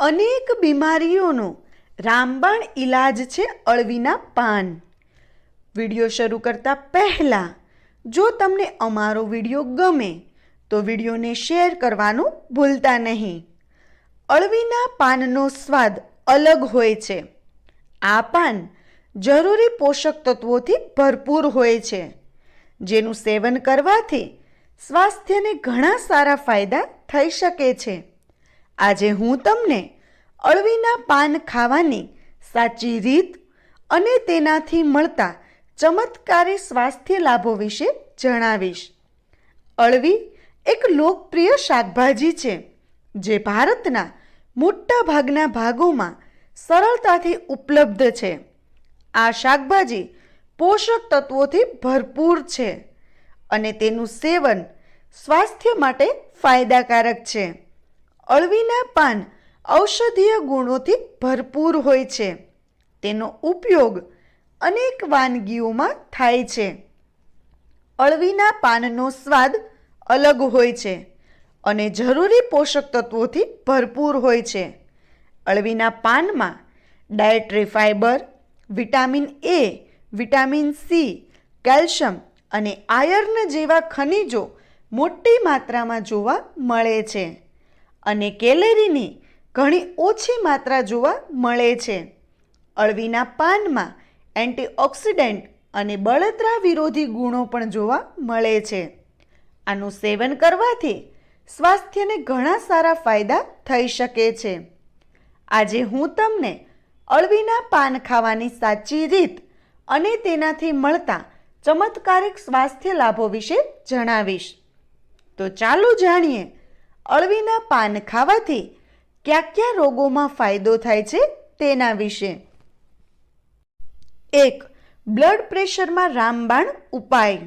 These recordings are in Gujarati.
અનેક બીમારીઓનો રામબાણ ઈલાજ છે અળવીના પાન. વીડિયો શરૂ કરતાં પહેલાં જો તમને અમારો વીડિયો ગમે, તો વિડીયોને શેર કરવાનું ભૂલતા નહીં. અળવીના પાનનો સ્વાદ અલગ હોય છે. આ પાન જરૂરી પોષક તત્વોથી ભરપૂર હોય છે, જેનું સેવન કરવાથી સ્વાસ્થ્યને ઘણા સારા ફાયદા થઈ શકે છે. આજે હું તમને અળવીના પાન ખાવાની સાચી રીત અને તેનાથી મળતા ચમત્કારી સ્વાસ્થ્ય લાભો વિશે જણાવીશ. અળવી એક લોકપ્રિય શાકભાજી છે, જે ભારતના મોટા ભાગના ભાગોમાં સરળતાથી ઉપલબ્ધ છે. આ શાકભાજી પોષક તત્વોથી ભરપૂર છે અને તેનું સેવન સ્વાસ્થ્ય માટે ફાયદાકારક છે. અળવીના પાન ઔષધીય ગુણોથી ભરપૂર હોય છે. તેનો ઉપયોગ અનેક વાનગીઓમાં થાય છે. અળવીના પાનનો સ્વાદ અલગ હોય છે અને જરૂરી પોષક તત્વોથી ભરપૂર હોય છે. અળવીના પાનમાં dietary fibre vitamin A, vitamin C, calcium અને આયર્ન જેવા ખનિજો મોટી માત્રામાં જોવા મળે છે. અને કેલેરીની ઘણી ઓછી માત્રા જોવા મળે છે. અળવીના પાનમાં એન્ટીઓક્સિડન્ટ અને બળતરા વિરોધી ગુણો પણ જોવા મળે છે. આનું સેવન કરવાથી સ્વાસ્થ્યને ઘણા સારા ફાયદા થઈ શકે છે. આજે હું તમને અળવીના પાન ખાવાની સાચી રીત અને તેનાથી મળતા ચમત્કારિક સ્વાસ્થ્ય લાભો વિશે જણાવીશ. તો ચાલો જાણીએ અળવીના પાન ખાવાથી કયા કયા રોગોમાં ફાયદો થાય છે તેના વિશે. એક, બ્લડ પ્રેશરમાં રામબાણ ઉપાય.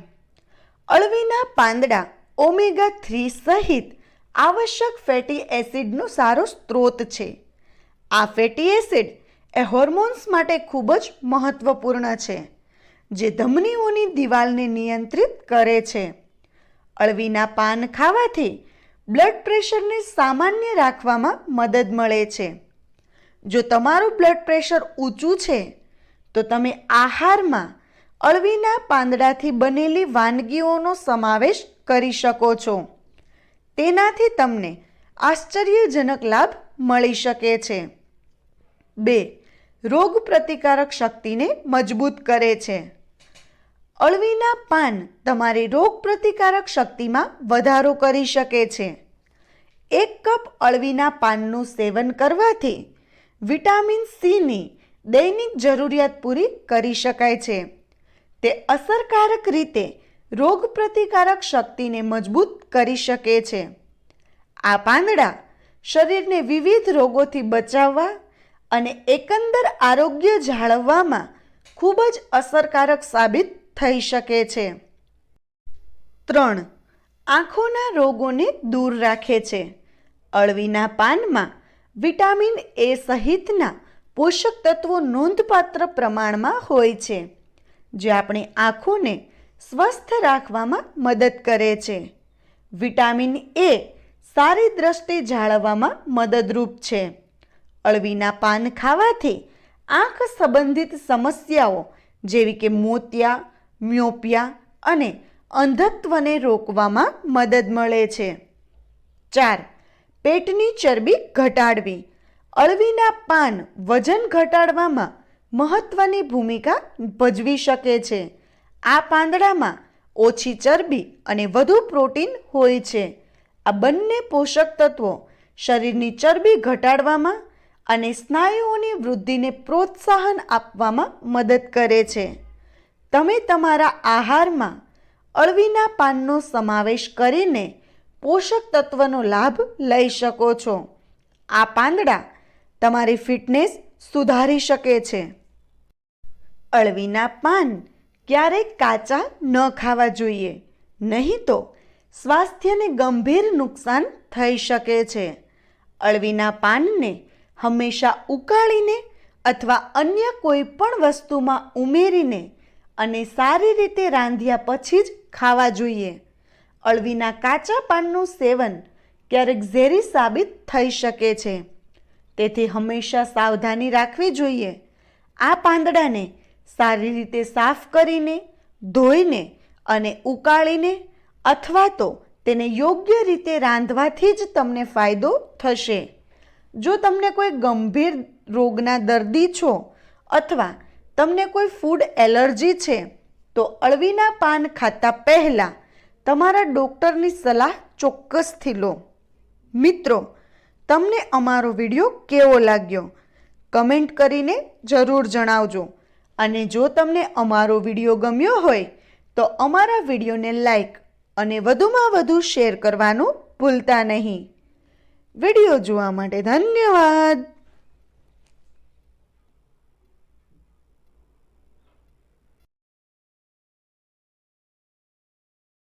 અળવીના પાંદડા ઓમેગા થ્રી સહિત આવશ્યક ફેટી એસિડનો સારો સ્ત્રોત છે. આ ફેટી એસિડ એ હોર્મોન્સ માટે ખૂબ જ મહત્વપૂર્ણ છે, જે ધમનીઓની દિવાલને નિયંત્રિત કરે છે. અળવીના પાન ખાવાથી બ્લડ પ્રેશરને સામાન્ય રાખવામાં મદદ મળે છે. જો તમારું બ્લડ પ્રેશર ઊંચું છે, તો તમે આહારમાં અળવીના પાંદડાથી બનેલી વાનગીઓનો સમાવેશ કરી શકો છો. તેનાથી તમને આશ્ચર્યજનક લાભ મળી શકે છે. બે રોગ પ્રતિકારક શક્તિને મજબૂત કરે છે. અળવીના પાન તમારી રોગ પ્રતિકારક શક્તિમાં વધારો કરી શકે છે. એક કપ અળવીના પાનનું સેવન કરવાથી વિટામિન સીની દૈનિક જરૂરિયાત પૂરી કરી શકાય છે. તે અસરકારક રીતે રોગ પ્રતિકારક શક્તિને મજબૂત કરી શકે છે. આ પાંદડા શરીરને વિવિધ રોગોથી બચાવવા અને એકંદર આરોગ્ય જાળવવામાં ખૂબ જ અસરકારક સાબિત થઈ શકે છે. ત્રણ, આંખોના રોગોને દૂર રાખે છે. અળવીના પાનમાં વિટામિન એ સહિતના પોષક તત્વો નોંધપાત્ર પ્રમાણમાં હોય છે, જે આપણી આંખોને સ્વસ્થ રાખવામાં મદદ કરે છે. વિટામિન એ સારી દ્રષ્ટિ જાળવવામાં મદદરૂપ છે. અળવીના પાન ખાવાથી આંખ સંબંધિત સમસ્યાઓ, જેવી કે મોતિયા મ્યોપિયા અને અંધત્વને રોકવામાં મદદ મળે છે. ચાર, પેટની ચરબી ઘટાડવી. અળવીના પાન વજન ઘટાડવામાં મહત્વની ભૂમિકા ભજવી શકે છે. આ પાંદડામાં ઓછી ચરબી અને વધુ પ્રોટીન હોય છે. આ બંને પોષક તત્વો શરીરની ચરબી ઘટાડવામાં અને સ્નાયુઓની વૃદ્ધિને પ્રોત્સાહન આપવામાં મદદ કરે છે. તમે તમારા આહારમાં અળવીના પાનનો સમાવેશ કરીને પોષક તત્વનો લાભ લઈ શકો છો. આ પાંદડા તમારી ફિટનેસ સુધારી શકે છે. અળવીના પાન ક્યારેક કાચા ન ખાવા જોઈએ, નહીં તો સ્વાસ્થ્યને ગંભીર નુકસાન થઈ શકે છે. અળવીના પાનને હંમેશા ઉકાળીને અથવા અન્ય કોઈ પણ વસ્તુમાં ઉમેરીને અને સારી રીતે રાંધ્યા પછી જ ખાવા જોઈએ. અળવીના કાચા પાનનું સેવન ક્યારેક ઝેરી સાબિત થઈ શકે છે. તેથી હંમેશા સાવધાની રાખવી જોઈએ. આ પાંદડાને સારી રીતે સાફ કરીને, ધોઈને અને ઉકાળીને અથવા તો તેને યોગ્ય રીતે રાંધવાથી જ તમને ફાયદો થશે. જો તમને કોઈ ગંભીર રોગના દર્દી છો અથવા તમને કોઈ ફૂડ એલર્જી છે, તો અળવીના પાન ખાતા પહેલાં તમારા ડૉક્ટરની સલાહ ચોક્કસથી લો. મિત્રો, તમને અમારો વીડિયો કેવો લાગ્યો? કમેન્ટ કરીને જરૂર જણાવજો. અને જો તમને અમારો વીડિયો ગમ્યો હોય, તો અમારા વિડીયોને લાઈક અને વધુમાં વધુ શેર કરવાનું ભૂલતા નહીં. વીડિયો જોવા માટે ધન્યવાદ.